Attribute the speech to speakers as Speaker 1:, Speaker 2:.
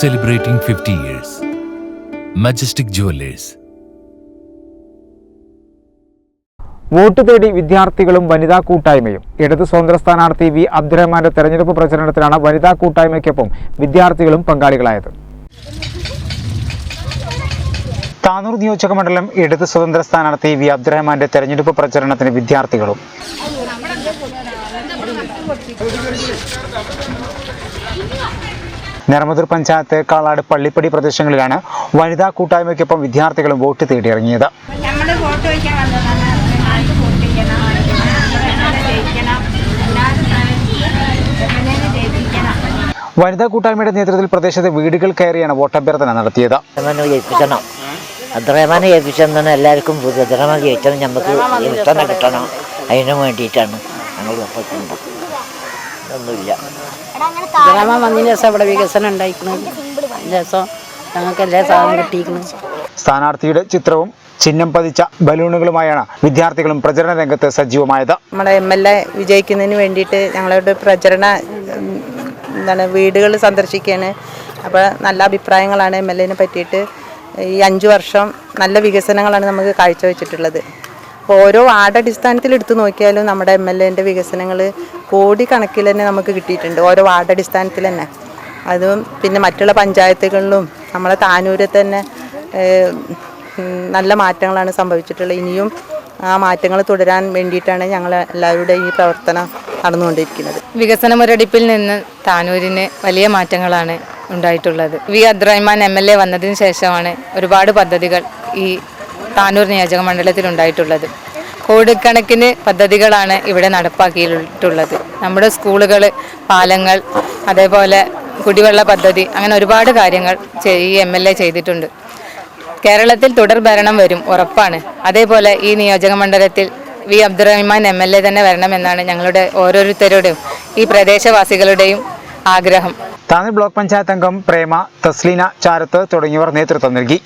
Speaker 1: celebrating 50 years. Majestic Jewelers.
Speaker 2: Vote തേടി വിദ്യാർത്ഥികളും വനിതാ കൂട്ടായ്മയും. ഇടത് സ്വതന്ത്ര സ്ഥാനാർത്ഥി വി. അബ്ദുറഹ്മാന്റെ തെരഞ്ഞെടുപ്പ് പ്രചരണത്തിലാണ് വനിതാ കൂട്ടായ്മയ്ക്കൊപ്പം വിദ്യാർത്ഥികളും പങ്കാളികളായത്. താനൂർ നിയോജക മണ്ഡലം ഇടത് സ്വതന്ത്ര സ്ഥാനാർത്ഥി വി. അബ്ദുറഹ്മാന്റെ തെരഞ്ഞെടുപ്പ് പ്രചരണത്തിന് വിദ്യാർത്ഥികളും. നെറമദൂർ പഞ്ചായത്ത് കാളാട് പള്ളിപ്പടി പ്രദേശങ്ങളിലാണ് വനിതാ കൂട്ടായ്മയ്ക്കൊപ്പം വിദ്യാർത്ഥികളും വോട്ട് തേടിയിറങ്ങിയത്. വനിതാ കൂട്ടായ്മയുടെ നേതൃത്വത്തിൽ പ്രദേശത്തെ വീടുകൾ കയറിയാണ് വോട്ടഭ്യർത്ഥന നടത്തിയത്.
Speaker 3: ജയിപ്പിക്കണം. അബ്ദുറഹ്മാനെ ജയിപ്പിച്ചെന്നാണ് എല്ലാവർക്കും അബ്ദുറഹ്മാൻ ജയിച്ചാൽ നമുക്ക് കിട്ടണം. അതിനു വേണ്ടിയിട്ടാണ് ഞങ്ങൾ ഒന്നുമില്ല.
Speaker 4: ഗ്രാമം വന്നതിന് ശേഷം ഇവിടെ വികസനം ഉണ്ടായിരിക്കുന്നത് രസം ഞങ്ങൾക്ക് എല്ലാ സാധനം കിട്ടിയിരിക്കണം
Speaker 2: സ്ഥാനാർത്ഥിയുടെ ചിത്രവും ചിഹ്നം പതിച്ച ബലൂണുകളുമായാണ് വിദ്യാർത്ഥികളും പ്രചരണ രംഗത്ത് സജീവമായത്.
Speaker 5: നമ്മുടെ എം എൽ എ വിജയിക്കുന്നതിന് വേണ്ടിയിട്ട് ഞങ്ങളുടെ പ്രചരണ എന്താണ് വീടുകൾ സന്ദർശിക്കുകയാണ്. അപ്പോൾ നല്ല അഭിപ്രായങ്ങളാണ് എം എൽ എനെ പറ്റിയിട്ട് ഈ അഞ്ച് വർഷം നല്ല വികസനങ്ങളാണ് നമുക്ക് കാഴ്ചവെച്ചിട്ടുള്ളത്. അപ്പോൾ ഓരോ വാർഡ് അടിസ്ഥാനത്തിൽ എടുത്തു നോക്കിയാലും നമ്മുടെ എം എൽ എന്റെ വികസനങ്ങൾ കോടിക്കണക്കിൽ തന്നെ നമുക്ക് കിട്ടിയിട്ടുണ്ട് ഓരോ വാർഡ് അടിസ്ഥാനത്തിൽ തന്നെ. അതും പിന്നെ മറ്റുള്ള പഞ്ചായത്തുകളിലും നമ്മളെ താനൂരിൽ തന്നെ നല്ല മാറ്റങ്ങളാണ് സംഭവിച്ചിട്ടുള്ളത്. ഇനിയും ആ മാറ്റങ്ങൾ തുടരാൻ വേണ്ടിയിട്ടാണ് ഞങ്ങൾ എല്ലാവരുടെയും ഈ പ്രവർത്തനം നടന്നുകൊണ്ടിരിക്കുന്നത്.
Speaker 6: വികസന മുരടിപ്പിൽ നിന്ന് താനൂരിന് വലിയ മാറ്റങ്ങളാണ് ഉണ്ടായിട്ടുള്ളത്. V Abdurahman M L A വന്നതിന് ശേഷമാണ് ഒരുപാട് പദ്ധതികൾ ഈ താനൂർ നിയോജക മണ്ഡലത്തിൽ ഉണ്ടായിട്ടുള്ളത് കോടിക്കണക്കിന് പദ്ധതികളാണ് ഇവിടെ നടപ്പാക്കിയിട്ടുള്ളത്. നമ്മുടെ സ്കൂളുകൾ പാലങ്ങൾ അതേപോലെ കുടിവെള്ള പദ്ധതി അങ്ങനെ ഒരുപാട് കാര്യങ്ങൾ ഈ എം എൽ എ ചെയ്തിട്ടുണ്ട്. കേരളത്തിൽ തുടർ ഭരണം വരും ഉറപ്പാണ്. അതേപോലെ ഈ നിയോജക മണ്ഡലത്തിൽ V. Abdurahman M L A തന്നെ വരണമെന്നാണ് ഞങ്ങളുടെ ഓരോരുത്തരുടെയും ഈ പ്രദേശവാസികളുടെയും ആഗ്രഹം.
Speaker 2: താനൂർ ബ്ലോക്ക് പഞ്ചായത്ത് അംഗം പ്രേമ തസ്ലീന ചാരത്ത് തുടങ്ങിയവർ നേതൃത്വം നൽകി.